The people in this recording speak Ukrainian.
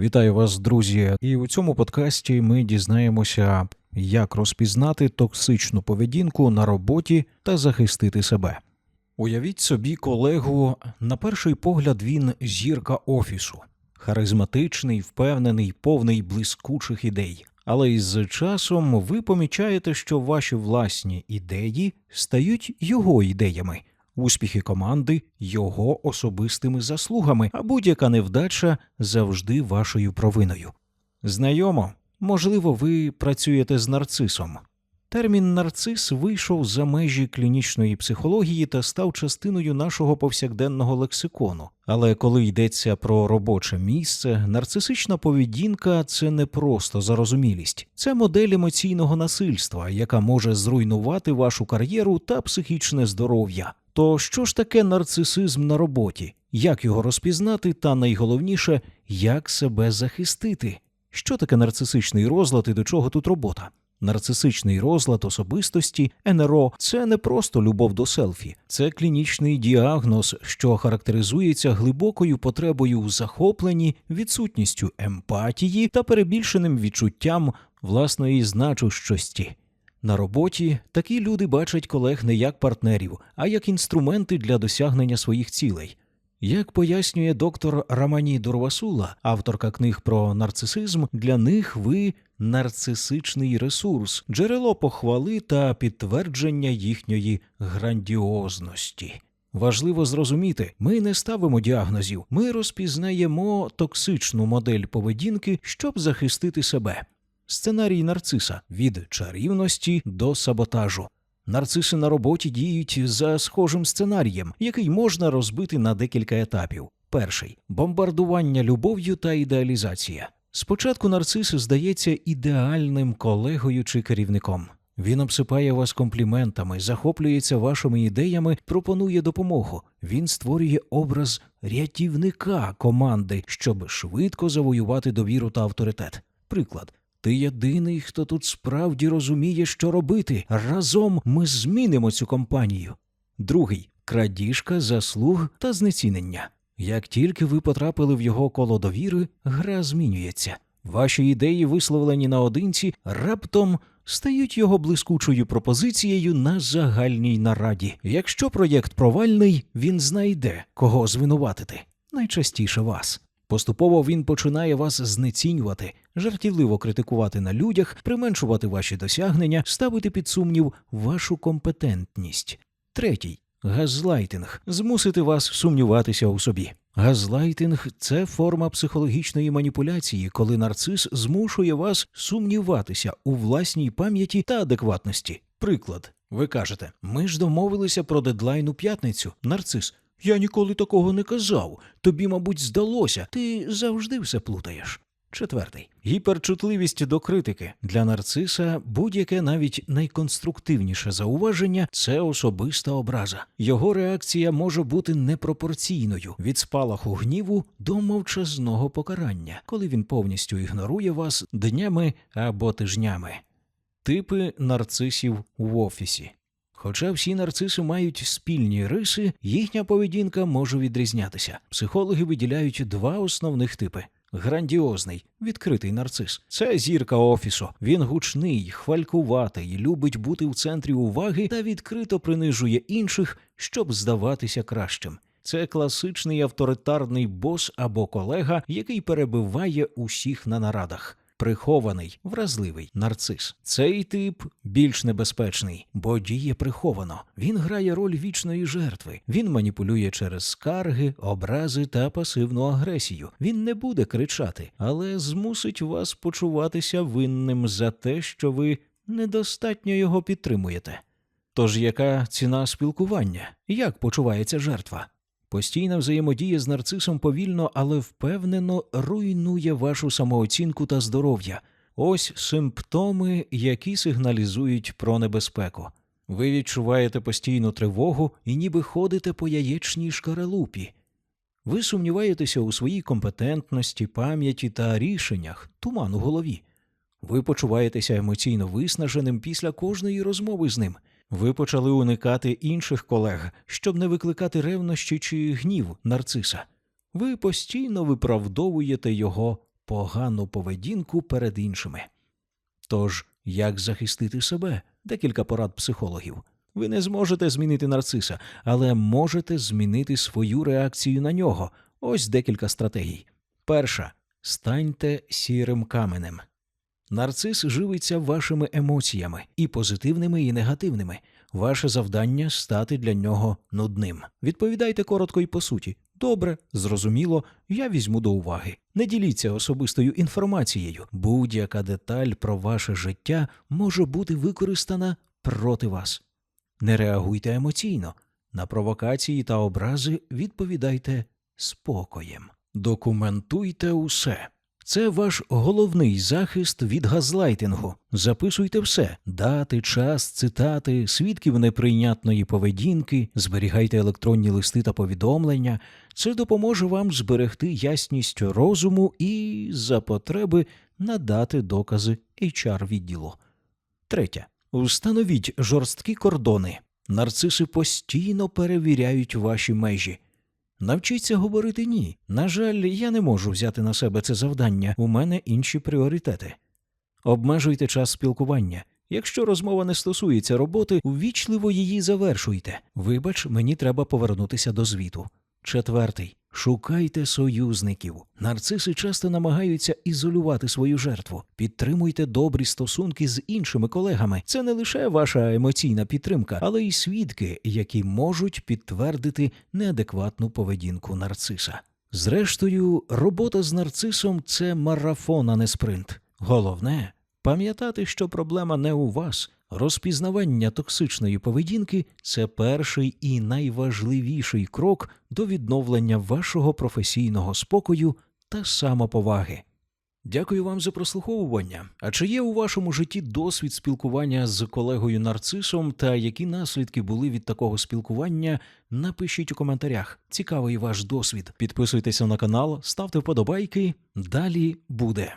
Вітаю вас, друзі! І у цьому подкасті ми дізнаємося, як розпізнати токсичну поведінку на роботі та захистити себе. Уявіть собі колегу, на перший погляд він зірка офісу, харизматичний, впевнений, повний блискучих ідей. Але із часом ви помічаєте, що ваші власні ідеї стають його ідеями, успіхи команди його особистими заслугами, а будь-яка невдача завжди вашою провиною. Знайомо, можливо, ви працюєте з нарцисом. Термін нарцис вийшов за межі клінічної психології та став частиною нашого повсякденного лексикону. Але коли йдеться про робоче місце, нарцисична поведінка це не просто зарозумілість, це модель емоційного насильства, яка може зруйнувати вашу кар'єру та психічне здоров'я. То що ж таке нарцисизм на роботі? Як його розпізнати, та найголовніше, як себе захистити? Що таке нарцисичний розлад і до чого тут робота? Нарцисичний розлад особистості НРО це не просто любов до селфі, це клінічний діагноз, що характеризується глибокою потребою в захопленні, відсутністю емпатії та перебільшеним відчуттям власної значущості. На роботі такі люди бачать колег не як партнерів, а як інструменти для досягнення своїх цілей. Як пояснює доктор Рамані Дурвасула, авторка книг про нарцисизм, для них ви нарцисичний ресурс, джерело похвали та підтвердження їхньої грандіозності. Важливо зрозуміти, ми не ставимо діагнозів, ми розпізнаємо токсичну модель поведінки, щоб захистити себе. Сценарій нарциса від чарівності до саботажу. Нарциси на роботі діють за схожим сценарієм, який можна розбити на декілька етапів. Перший бомбардування любов'ю та ідеалізація. Спочатку нарцис здається ідеальним колегою чи керівником. Він обсипає вас компліментами, захоплюється вашими ідеями, пропонує допомогу. Він створює образ рятівника команди, щоб швидко завоювати довіру та авторитет. Приклад. Ти єдиний, хто тут справді розуміє, що робити. Разом ми змінимо цю компанію. Другий крадіжка, заслуг та знецінення. Як тільки ви потрапили в його коло довіри, гра змінюється. Ваші ідеї, висловлені наодинці, раптом стають його блискучою пропозицією на загальній нараді. Якщо проєкт провальний, він знайде, кого звинуватити. Найчастіше вас. Поступово він починає вас знецінювати, жартівливо критикувати на людях, применшувати ваші досягнення, ставити під сумнів вашу компетентність. Третій газлайтинг змусити вас сумніватися у собі. Газлайтинг це форма психологічної маніпуляції, коли нарцис змушує вас сумніватися у власній пам'яті та адекватності. Приклад, ви кажете, ми ж домовилися про дедлайн у п'ятницю. Нарцис. Я ніколи такого не казав. Тобі, мабуть, здалося. Ти завжди все плутаєш. Четвертий гіперчутливість до критики для нарциса будь-яке навіть найконструктивніше зауваження це особиста образа. Його реакція може бути непропорційною від спалаху гніву до мовчазного покарання, коли він повністю ігнорує вас днями або тижнями. Типи нарцисів в офісі. Хоча всі нарциси мають спільні риси, їхня поведінка може відрізнятися. Психологи виділяють два основних типи. Грандіозний, відкритий нарцис. Це зірка офісу. Він гучний, хвалькуватий, любить бути в центрі уваги та відкрито принижує інших, щоб здаватися кращим. Це класичний авторитарний бос або колега, який перебиває усіх на нарадах. Прихований, вразливий нарцис. Цей тип більш небезпечний, бо діє приховано. Він грає роль вічної жертви. Він маніпулює через скарги, образи та пасивну агресію. Він не буде кричати, але змусить вас почуватися винним за те, що ви недостатньо його підтримуєте. Тож яка ціна спілкування? Як почувається жертва? Постійна взаємодія з нарцисом повільно, але впевнено руйнує вашу самооцінку та здоров'я. Ось симптоми, які сигналізують про небезпеку. Ви відчуваєте постійну тривогу і ніби ходите по яєчній шкаралупі. Ви сумніваєтеся у своїй компетентності, пам'яті та рішеннях, туман у голові. Ви почуваєтеся емоційно виснаженим після кожної розмови з ним. Ви почали уникати інших колег, щоб не викликати ревнощі чи гнів нарциса. Ви постійно виправдовуєте його погану поведінку перед іншими. Тож, як захистити себе? Декілька порад психологів. Ви не зможете змінити нарциса, але можете змінити свою реакцію на нього. Ось декілька стратегій. Перша станьте сірим каменем. Нарцис живиться вашими емоціями, і позитивними, і негативними. Ваше завдання стати для нього нудним. Відповідайте коротко і по суті. Добре, зрозуміло, я візьму до уваги. Не діліться особистою інформацією. Будь-яка деталь про ваше життя може бути використана проти вас. Не реагуйте емоційно. На провокації та образи відповідайте спокоєм. Документуйте усе. Це ваш головний захист від газлайтингу. Записуйте все: дати, час, цитати, свідків неприйнятної поведінки, зберігайте електронні листи та повідомлення. Це допоможе вам зберегти ясність розуму і, за потреби, надати докази HR відділу. Третє. Установіть жорсткі кордони. Нарциси постійно перевіряють ваші межі. Навчіться говорити ні. На жаль, я не можу взяти на себе це завдання. У мене інші пріоритети. Обмежуйте час спілкування. Якщо розмова не стосується роботи, увічливо її завершуйте. Вибач, мені треба повернутися до звіту. Четвертий. Шукайте союзників. Нарциси часто намагаються ізолювати свою жертву. Підтримуйте добрі стосунки з іншими колегами. Це не лише ваша емоційна підтримка, але й свідки, які можуть підтвердити неадекватну поведінку нарциса. Зрештою, робота з нарцисом це марафон, а не спринт. Головне пам'ятати, що проблема не у вас. Розпізнавання токсичної поведінки це перший і найважливіший крок до відновлення вашого професійного спокою та самоповаги. Дякую вам за прослуховування. А чи є у вашому житті досвід спілкування з колегою нарцисом та які наслідки були від такого спілкування? Напишіть у коментарях. Цікавий ваш досвід. Підписуйтеся на канал, ставте вподобайки. Далі буде.